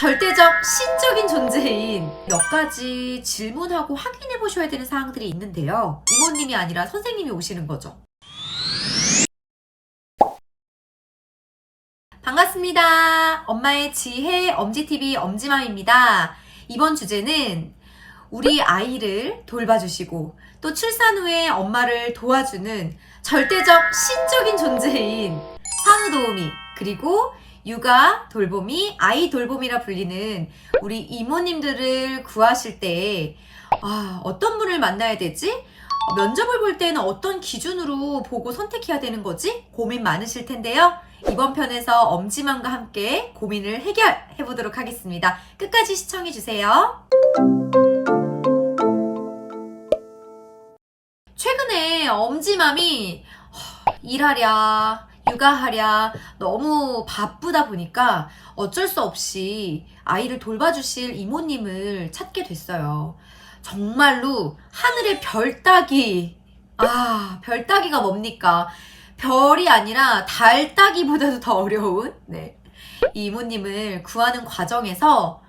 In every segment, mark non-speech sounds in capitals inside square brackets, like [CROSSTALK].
절대적 신적인 존재인 몇 가지 질문하고 확인해 보셔야 되는 사항들이 있는데요. 이모님이 아니라 선생님이 오시는 거죠. 반갑습니다. 엄마의 지혜 엄지TV 엄지맘입니다. 이번 주제는 우리 아이를 돌봐주시고 또 출산 후에 엄마를 도와주는 절대적 신적인 존재인 상도우미 그리고 육아 돌봄이 아이 돌봄이라 불리는 우리 이모님들을 구하실 때 아, 어떤 분을 만나야 되지? 어, 면접을 볼 때는 어떤 기준으로 보고 선택해야 되는 거지? 고민 많으실 텐데요. 이번 편에서 엄지맘과 함께 고민을 해결해 보도록 하겠습니다. 끝까지 시청해 주세요. 최근에 엄지맘이 허, 일하랴, 육아하랴 너무 바쁘다 보니까 어쩔 수 없이 아이를 돌봐주실 이모님을 찾게 됐어요. 정말로 하늘의 별 따기. 아, 별 따기가 뭡니까? 별이 아니라 달 따기보다도 더 어려운, 네. 이 이모님을 구하는 과정에서,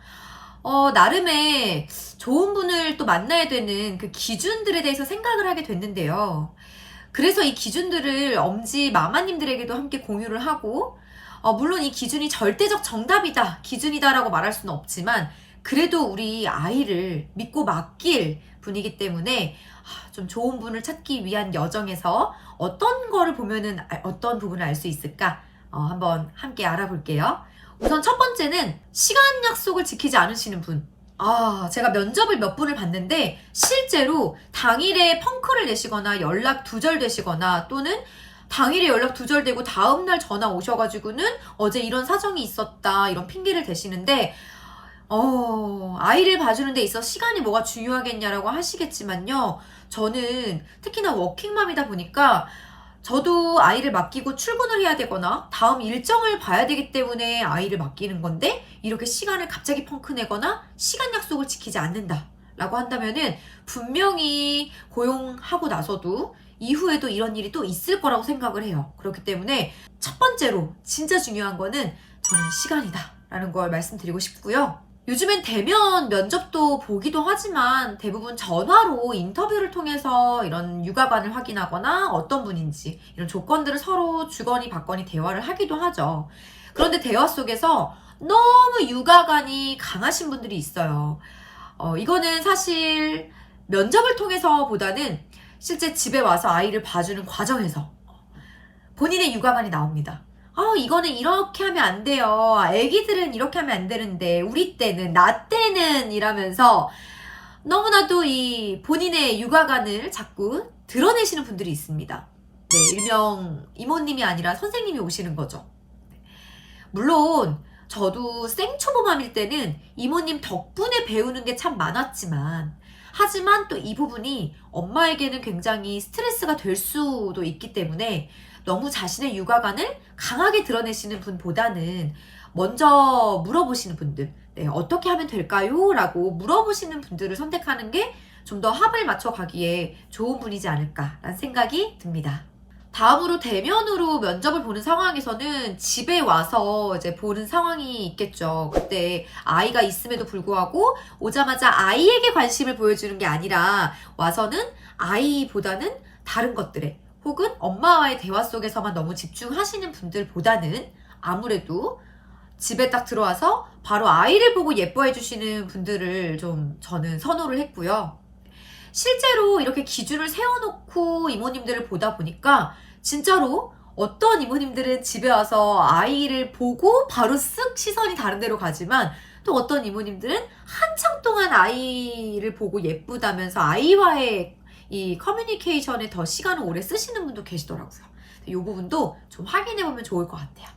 어, 나름의 좋은 분을 또 만나야 되는 그 기준들에 대해서 생각을 하게 됐는데요. 그래서 이 기준들을 엄지 마마님들에게도 함께 공유를 하고, 어, 물론 이 기준이 절대적 정답이다, 기준이다라고 말할 수는 없지만, 그래도 우리 아이를 믿고 맡길 분이기 때문에 아, 좀 좋은 분을 찾기 위한 여정에서 어떤 거를 보면은 아- 어떤 부분을 알 수 있을까? 어, 한번 함께 알아볼게요. 우선 첫 번째는 시간 약속을 지키지 않으시는 분. 아, 제가 면접을 몇 분을 봤는데 실제로 당일에 펑크를 내시거나 연락 두절되시거나 또는 당일에 연락 두절되고 다음날 전화 오셔가지고는 어제 이런 사정이 있었다 이런 핑계를 대시는데 어, 아이를 봐주는 데 있어 시간이 뭐가 중요하겠냐라고 하시겠지만요. 저는 특히나 워킹맘이다 보니까 저도 아이를 맡기고 출근을 해야 되거나 다음 일정을 봐야 되기 때문에 아이를 맡기는 건데 이렇게 시간을 갑자기 펑크 내거나 시간 약속을 지키지 않는다. 라고 한다면은 분명히 고용하고 나서도 이후에도 이런 일이 또 있을 거라고 생각을 해요. 그렇기 때문에 첫 번째로 진짜 중요한 거는 저는 시간이다. 라는 걸 말씀드리고 싶고요. 요즘엔 대면 면접도 보기도 하지만 대부분 전화로 인터뷰를 통해서 이런 육아관을 확인하거나 어떤 분인지 이런 조건들을 서로 주거니 받거니 대화를 하기도 하죠. 그런데 대화 속에서 너무 육아관이 강하신 분들이 있어요. 어, 이거는 사실 면접을 통해서보다는 실제 집에 와서 아이를 봐주는 과정에서 본인의 육아관이 나옵니다. 아, 이거는 이렇게 하면 안 돼요. 애기들은 이렇게 하면 안 되는데, 우리 때는, 나 때는 이라면서 너무나도 이 본인의 육아관을 자꾸 드러내시는 분들이 있습니다. 네, 일명 이모님이 아니라 선생님이 오시는 거죠. 물론, 저도 생초보맘일 때는 이모님 덕분에 배우는 게 참 많았지만, 하지만 또 이 부분이 엄마에게는 굉장히 스트레스가 될 수도 있기 때문에 너무 자신의 육아관을 강하게 드러내시는 분보다는 먼저 물어보시는 분들, 네, 어떻게 하면 될까요? 라고 물어보시는 분들을 선택하는 게 좀 더 합을 맞춰 가기에 좋은 분이지 않을까라는 생각이 듭니다. 다음으로 대면으로 면접을 보는 상황에서는 집에 와서 이제 보는 상황이 있겠죠. 그때 아이가 있음에도 불구하고 오자마자 아이에게 관심을 보여주는 게 아니라 와서는 아이보다는 다른 것들에 혹은 엄마와의 대화 속에서만 너무 집중하시는 분들보다는 아무래도 집에 딱 들어와서 바로 아이를 보고 예뻐해 주시는 분들을 좀 저는 선호를 했고요. 실제로 이렇게 기준을 세워놓고 이모님들을 보다 보니까 진짜로 어떤 이모님들은 집에 와서 아이를 보고 바로 쓱 시선이 다른 데로 가지만 또 어떤 이모님들은 한참 동안 아이를 보고 예쁘다면서 아이와의 이 커뮤니케이션에 더 시간을 오래 쓰시는 분도 계시더라고요. 이 부분도 좀 확인해 보면 좋을 것 같아요.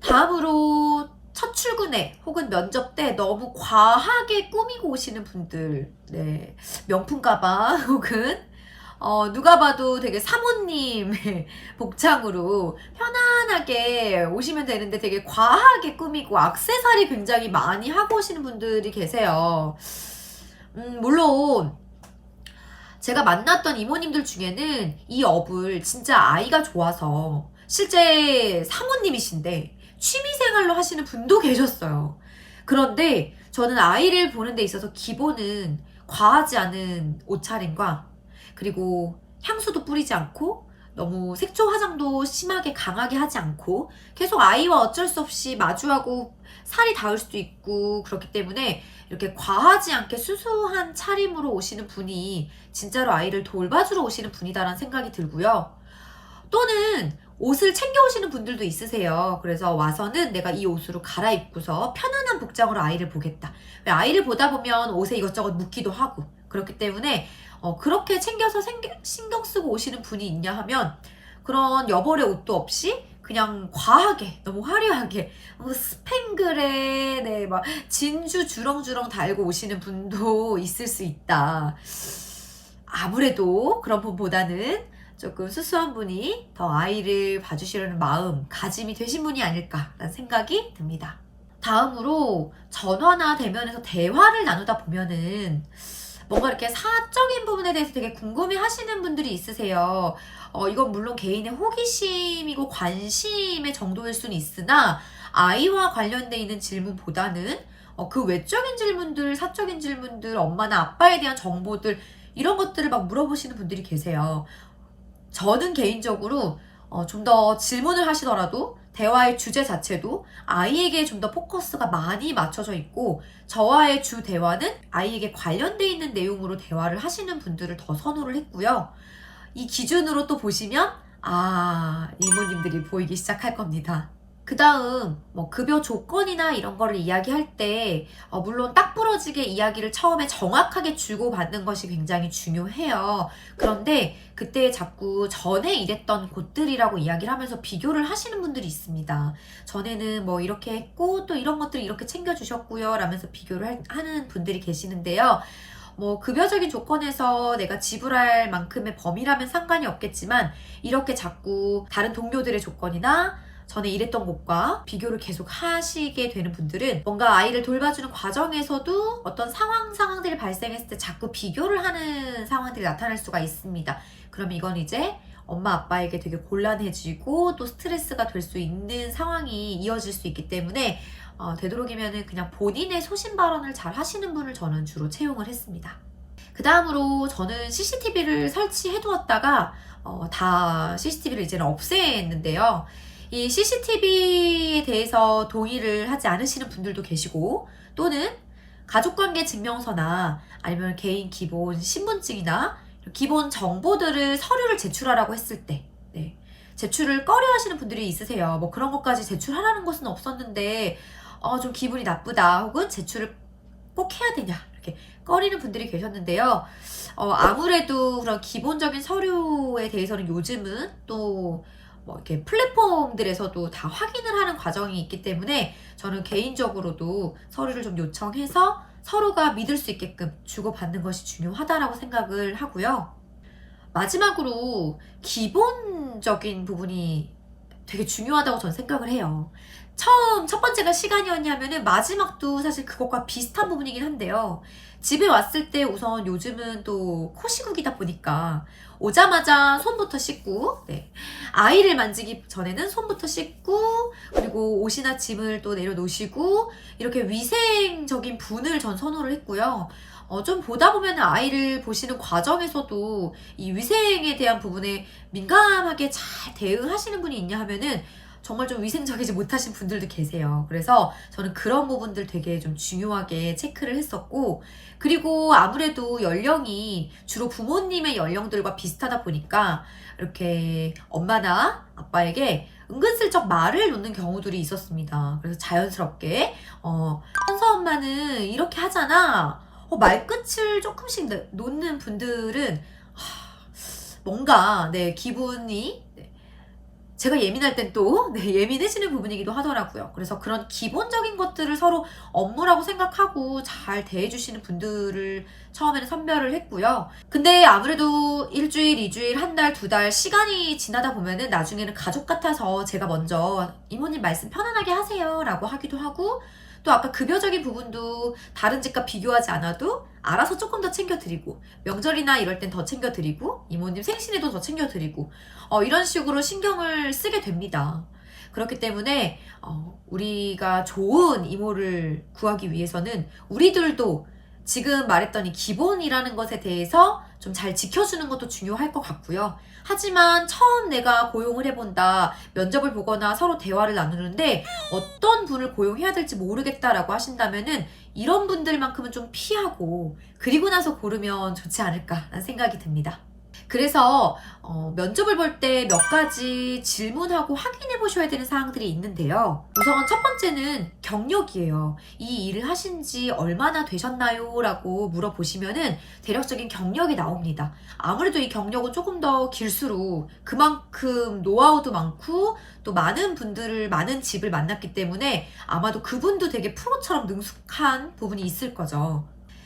다음으로 첫 출근에 혹은 면접 때 너무 과하게 꾸미고 오시는 분들, 네. 명품 가방 [LAUGHS] 혹은 어, 누가 봐도 되게 사모님의 [LAUGHS] 복장으로 편안하게 오시면 되는데 되게 과하게 꾸미고 악세사리 굉장히 많이 하고 오시는 분들이 계세요. 음, 물론 제가 만났던 이모님들 중에는 이 업을 진짜 아이가 좋아서 실제 사모님이신데 취미생활로 하시는 분도 계셨어요. 그런데 저는 아이를 보는 데 있어서 기본은 과하지 않은 옷차림과 그리고 향수도 뿌리지 않고 너무 색조 화장도 심하게 강하게 하지 않고 계속 아이와 어쩔 수 없이 마주하고 살이 닿을 수도 있고 그렇기 때문에 이렇게 과하지 않게 수수한 차림으로 오시는 분이 진짜로 아이를 돌봐주러 오시는 분이다라는 생각이 들고요. 또는 옷을 챙겨 오시는 분들도 있으세요. 그래서 와서는 내가 이 옷으로 갈아입고서 편안한 복장으로 아이를 보겠다. 왜 아이를 보다 보면 옷에 이것저것 묻기도 하고 그렇기 때문에 어, 그렇게 챙겨서 생겨- 신경 쓰고 오시는 분이 있냐 하면 그런 여벌의 옷도 없이 그냥 과하게 너무 화려하게 어, 스팽글에 네, 막 진주 주렁주렁 달고 오시는 분도 [LAUGHS] 있을 수 있다. 아무래도 그런 분보다는 조금 수수한 분이 더 아이를 봐주시려는 마음, 가짐이 되신 분이 아닐까라는 생각이 듭니다. 다음으로 전화나 대면에서 대화를 나누다 보면은 뭔가 이렇게 사적인 부분에 대해서 되게 궁금해 하시는 분들이 있으세요. 어, 이건 물론 개인의 호기심이고 관심의 정도일 수는 있으나 아이와 관련돼 있는 질문보다는 어, 그 외적인 질문들, 사적인 질문들, 엄마나 아빠에 대한 정보들 이런 것들을 막 물어보시는 분들이 계세요. 저는 개인적으로 어, 좀 더 질문을 하시더라도 대화의 주제 자체도 아이에게 좀 더 포커스가 많이 맞춰져 있고 저와의 주 대화는 아이에게 관련돼 있는 내용으로 대화를 하시는 분들을 더 선호를 했고요. 이 기준으로 또 보시면 아 이모님들이 보이기 시작할 겁니다. 그 다음 뭐 급여 조건이나 이런 거를 이야기할 때 어, 물론 딱 부러지게 이야기를 처음에 정확하게 주고받는 것이 굉장히 중요해요. 그런데 그때 자꾸 전에 일했던 곳들이라고 이야기를 하면서 비교를 하시는 분들이 있습니다. 전에는 뭐 이렇게 했고 또 이런 것들을 이렇게 챙겨주셨고요. 라면서 비교를 할- 하는 분들이 계시는데요. 뭐 급여적인 조건에서 내가 지불할 만큼의 범위라면 상관이 없겠지만 이렇게 자꾸 다른 동료들의 조건이나 전에 일했던 곳과 비교를 계속 하시게 되는 분들은 뭔가 아이를 돌봐주는 과정에서도 어떤 상황, 상황들이 발생했을 때 자꾸 비교를 하는 상황들이 나타날 수가 있습니다. 그럼 이건 이제 엄마 아빠에게 되게 곤란해지고 또 스트레스가 될 수 있는 상황이 이어질 수 있기 때문에 어, 되도록이면은 그냥 본인의 소신 발언을 잘 하시는 분을 저는 주로 채용을 했습니다. 그 다음으로 저는 CCTV를 설치해 두었다가 어, 다 CCTV를 이제는 없앴는데요. 이 CCTV에 대해서 동의를 하지 않으시는 분들도 계시고 또는 가족관계 증명서나 아니면 개인 기본 신분증이나 기본 정보들을 서류를 제출하라고 했을 때 네. 제출을 꺼려 하시는 분들이 있으세요. 뭐 그런 것까지 제출하라는 것은 없었는데 어, 좀 기분이 나쁘다 혹은 제출을 꼭 해야 되냐 이렇게 꺼리는 분들이 계셨는데요. 어, 아무래도 그런 기본적인 서류에 대해서는 요즘은 또 뭐 이렇게 플랫폼들에서도 다 확인을 하는 과정이 있기 때문에 저는 개인적으로도 서류를 좀 요청해서 서로가 믿을 수 있게끔 주고받는 것이 중요하다라고 생각을 하고요. 마지막으로 기본적인 부분이 되게 중요하다고 저는 생각을 해요. 처음 첫 번째가 시간이었냐면은 마지막도 사실 그것과 비슷한 부분이긴 한데요. 집에 왔을 때 우선 요즘은 또 코시국이다 보니까 오자마자 손부터 씻고 네. 아이를 만지기 전에는 손부터 씻고 그리고 옷이나 짐을 또 내려놓으시고 이렇게 위생적인 분을 전 선호를 했고요. 어, 좀 보다 보면 아이를 보시는 과정에서도 이 위생에 대한 부분에 민감하게 잘 대응하시는 분이 있냐 하면은 정말 좀 위생적이지 못하신 분들도 계세요. 그래서 저는 그런 부분들 되게 좀 중요하게 체크를 했었고, 그리고 아무래도 연령이 주로 부모님의 연령들과 비슷하다 보니까 이렇게 엄마나 아빠에게 은근슬쩍 말을 놓는 경우들이 있었습니다. 그래서 자연스럽게, 어, 현서 엄마는 이렇게 하잖아. 어, 말끝을 조금씩 내- 놓는 분들은 하, 뭔가 네 기분이 네, 제가 예민할 땐 또 네, 예민해지는 부분이기도 하더라고요. 그래서 그런 기본적인 것들을 서로 업무라고 생각하고 잘 대해주시는 분들을 처음에는 선별을 했고요. 근데 아무래도 일주일, 이주일, 한 달, 두 달 시간이 지나다 보면은 나중에는 가족 같아서 제가 먼저 이모님 말씀 편안하게 하세요 라고 하기도 하고 또 아까 급여적인 부분도 다른 집과 비교하지 않아도 알아서 조금 더 챙겨드리고 명절이나 이럴 땐 더 챙겨드리고 이모님 생신에도 더 챙겨드리고 어, 이런 식으로 신경을 쓰게 됩니다. 그렇기 때문에 어, 우리가 좋은 이모를 구하기 위해서는 우리들도 지금 말했던 이 기본이라는 것에 대해서 좀 잘 지켜주는 것도 중요할 것 같고요. 하지만 처음 내가 고용을 해본다, 면접을 보거나 서로 대화를 나누는데 어떤 분을 고용해야 될지 모르겠다라고 하신다면은 이런 분들만큼은 좀 피하고 그리고 나서 고르면 좋지 않을까라는 생각이 듭니다. 그래서 어, 면접을 볼 때 몇 가지 질문하고 확인해 보셔야 되는 사항들이 있는데요. 우선 첫 번째는 경력이에요. 이 일을 하신 지 얼마나 되셨나요? 라고 물어보시면은 대략적인 경력이 나옵니다. 아무래도 이 경력은 조금 더 길수록 그만큼 노하우도 많고 또 많은 분들을, 많은 집을 만났기 때문에 아마도 그분도 되게 프로처럼 능숙한 부분이 있을 거죠.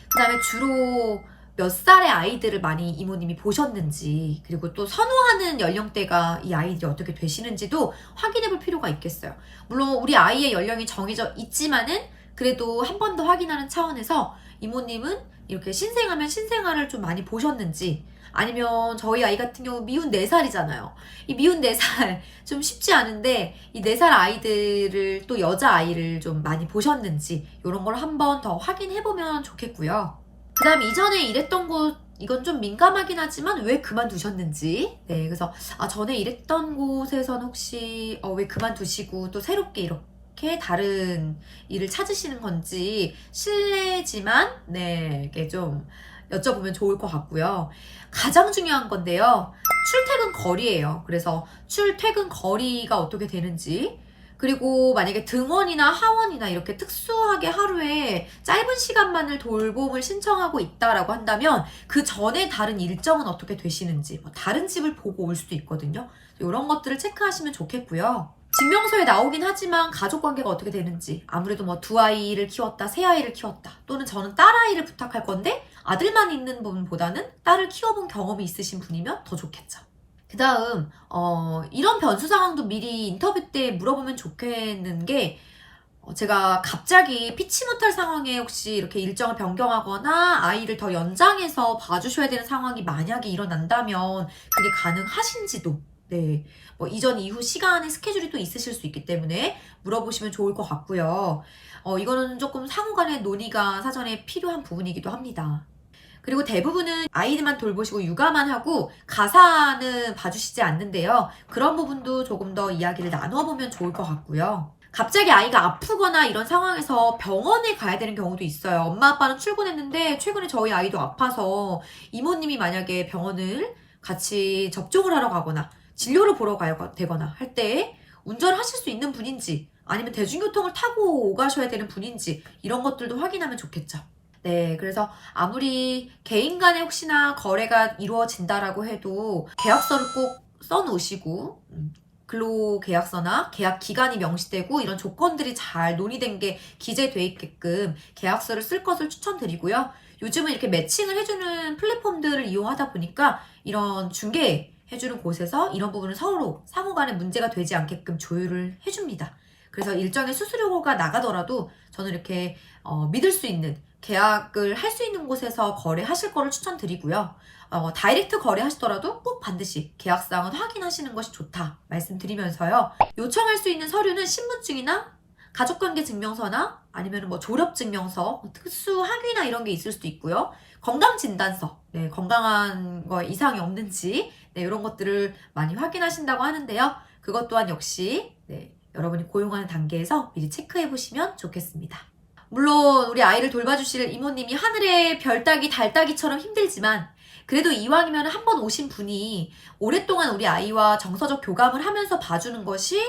그 다음에 주로 몇 살의 아이들을 많이 이모님이 보셨는지, 그리고 또 선호하는 연령대가 이 아이들이 어떻게 되시는지도 확인해 볼 필요가 있겠어요. 물론 우리 아이의 연령이 정해져 있지만은 그래도 한 번 더 확인하는 차원에서 이모님은 이렇게 신생하면 신생아를 좀 많이 보셨는지, 아니면 저희 아이 같은 경우 미운 4살이잖아요. 이 미운 4살 [LAUGHS] 좀 쉽지 않은데 이 4살 아이들을 또 여자 아이를 좀 많이 보셨는지 이런 걸 한 번 더 확인해 보면 좋겠고요. 그 다음 이전에 일했던 곳 이건 좀 민감하긴 하지만 왜 그만두셨는지. 네 그래서 아 전에 일했던 곳에선 혹시 어, 왜 그만두시고 또 새롭게 이렇게 다른 일을 찾으시는 건지 실례지만 네 이게 좀 여쭤보면 좋을 것 같고요. 가장 중요한 건데요. 출퇴근 거리예요. 그래서 출퇴근 거리가 어떻게 되는지 그리고 만약에 등원이나 하원이나 이렇게 특수하게 하루에 짧은 시간만을 돌봄을 신청하고 있다라고 한다면 그 전에 다른 일정은 어떻게 되시는지 뭐 다른 집을 보고 올 수도 있거든요. 이런 것들을 체크하시면 좋겠고요. 증명서에 나오긴 하지만 가족 관계가 어떻게 되는지 아무래도 뭐 두 아이를 키웠다 세 아이를 키웠다 또는 저는 딸 아이를 부탁할 건데 아들만 있는 분보다는 딸을 키워본 경험이 있으신 분이면 더 좋겠죠. 그 다음, 어, 이런 변수 상황도 미리 인터뷰 때 물어보면 좋겠는 게, 어, 제가 갑자기 피치 못할 상황에 혹시 이렇게 일정을 변경하거나 아이를 더 연장해서 봐주셔야 되는 상황이 만약에 일어난다면 그게 가능하신지도, 네. 뭐 이전 이후 시간의 스케줄이 또 있으실 수 있기 때문에 물어보시면 좋을 것 같고요. 어, 이거는 조금 상호 간의 논의가 사전에 필요한 부분이기도 합니다. 그리고 대부분은 아이들만 돌보시고 육아만 하고 가사는 봐주시지 않는데요. 그런 부분도 조금 더 이야기를 나눠보면 좋을 것 같고요. 갑자기 아이가 아프거나 이런 상황에서 병원에 가야 되는 경우도 있어요. 엄마 아빠는 출근했는데 최근에 저희 아이도 아파서 이모님이 만약에 병원을 같이 접종을 하러 가거나 진료를 보러 가야 되거나 할 때 운전을 하실 수 있는 분인지 아니면 대중교통을 타고 오가셔야 되는 분인지 이런 것들도 확인하면 좋겠죠. 네, 그래서 아무리 개인 간에 혹시나 거래가 이루어진다라고 해도 계약서를 꼭 써놓으시고, 음, 근로계약서나 계약 기간이 명시되고 이런 조건들이 잘 논의된 게 기재돼 있게끔 계약서를 쓸 것을 추천드리고요. 요즘은 이렇게 매칭을 해주는 플랫폼들을 이용하다 보니까 이런 중개 해주는 곳에서 이런 부분을 서로 상호 간에 문제가 되지 않게끔 조율을 해줍니다. 그래서 일정의 수수료가 나가더라도 저는 이렇게 어, 믿을 수 있는 계약을 할 수 있는 곳에서 거래하실 거를 추천드리고요. 어, 다이렉트 거래하시더라도 꼭 반드시 계약사항은 확인하시는 것이 좋다 말씀드리면서요. 요청할 수 있는 서류는 신분증이나 가족관계 증명서나 아니면 뭐 졸업 증명서, 뭐 특수 학위나 이런 게 있을 수도 있고요. 건강 진단서, 네, 건강한 거 이상이 없는지 네, 이런 것들을 많이 확인하신다고 하는데요. 그것 또한 역시 네, 여러분이 고용하는 단계에서 미리 체크해 보시면 좋겠습니다. 물론 우리 아이를 돌봐주실 이모님이 하늘의 별 따기 달 따기처럼 힘들지만 그래도 이왕이면 한 번 오신 분이 오랫동안 우리 아이와 정서적 교감을 하면서 봐주는 것이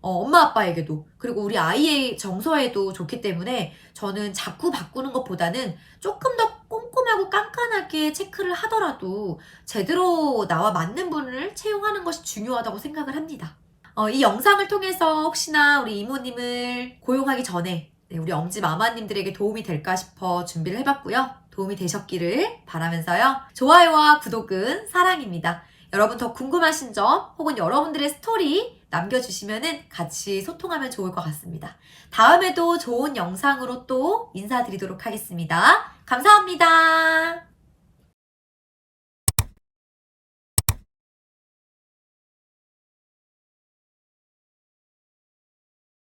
어, 엄마 아빠에게도 그리고 우리 아이의 정서에도 좋기 때문에 저는 자꾸 바꾸는 것보다는 조금 더 꼼꼼하고 깐깐하게 체크를 하더라도 제대로 나와 맞는 분을 채용하는 것이 중요하다고 생각을 합니다. 어, 이 영상을 통해서 혹시나 우리 이모님을 고용하기 전에 네, 우리 엄지 마마님들에게 도움이 될까 싶어 준비를 해봤고요. 도움이 되셨기를 바라면서요. 좋아요와 구독은 사랑입니다. 여러분 더 궁금하신 점 혹은 여러분들의 스토리 남겨주시면 같이 소통하면 좋을 것 같습니다. 다음에도 좋은 영상으로 또 인사드리도록 하겠습니다. 감사합니다.